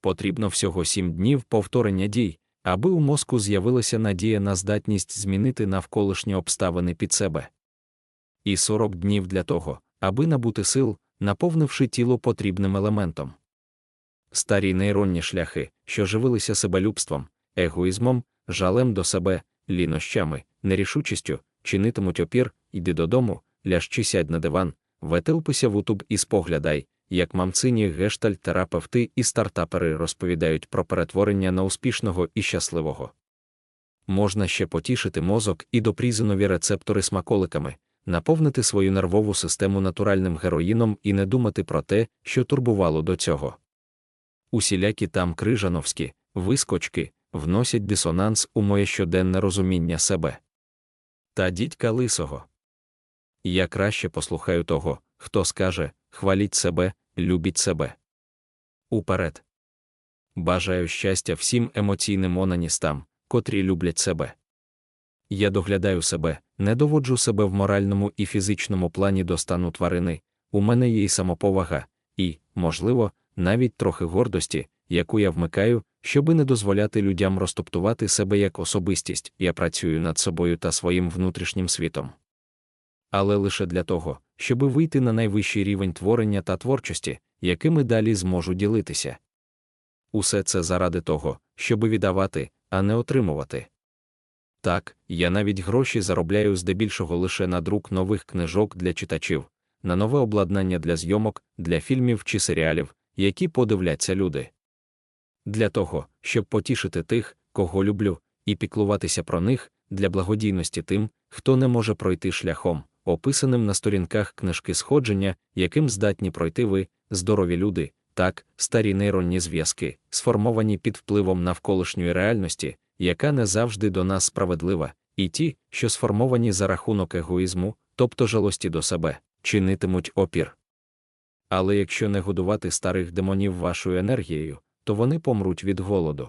потрібно всього сім днів повторення дій, аби у мозку з'явилася надія на здатність змінити навколишні обставини під себе. І 40 днів для того, аби набути сил, наповнивши тіло потрібним елементом. Старі нейронні шляхи, що живилися себелюбством, егоїзмом, жалем до себе, лінощами, нерішучістю, чинитимуть опір, іди додому, ляж чи сядь на диван, ветелпися в утуб і споглядай, як мамцині гештальт-терапевти і стартапери розповідають про перетворення на успішного і щасливого. Можна ще потішити мозок і допрізи нові рецептори смаколиками, наповнити свою нервову систему натуральним героїном і не думати про те, що турбувало до цього. Усілякі там крижановські, вискочки, вносять дисонанс у моє щоденне розуміння себе. Та дідька лисого. Я краще послухаю того, хто скаже хваліть себе, любіть себе. Уперед. Бажаю щастя всім емоційним онаністам, котрі люблять себе. Я доглядаю себе, не доводжу себе в моральному і фізичному плані до стану тварини, у мене є і самоповага, і, можливо, навіть трохи гордості, яку я вмикаю, щоби не дозволяти людям розтоптувати себе як особистість, я працюю над собою та своїм внутрішнім світом. Але лише для того, щоби вийти на найвищий рівень творення та творчості, якими далі зможу ділитися. Усе це заради того, щоби віддавати, а не отримувати. Так, я навіть гроші заробляю здебільшого лише на друк нових книжок для читачів, на нове обладнання для зйомок, для фільмів чи серіалів, які подивляться люди. Для того, щоб потішити тих, кого люблю, і піклуватися про них, для благодійності тим, хто не може пройти шляхом, описаним на сторінках книжки сходження, яким здатні пройти ви, здорові люди, так, старі нейронні зв'язки, сформовані під впливом навколишньої реальності, яка не завжди до нас справедлива, і ті, що сформовані за рахунок егоїзму, тобто жалості до себе, чинитимуть опір. Але якщо не годувати старих демонів вашою енергією, то вони помруть від голоду.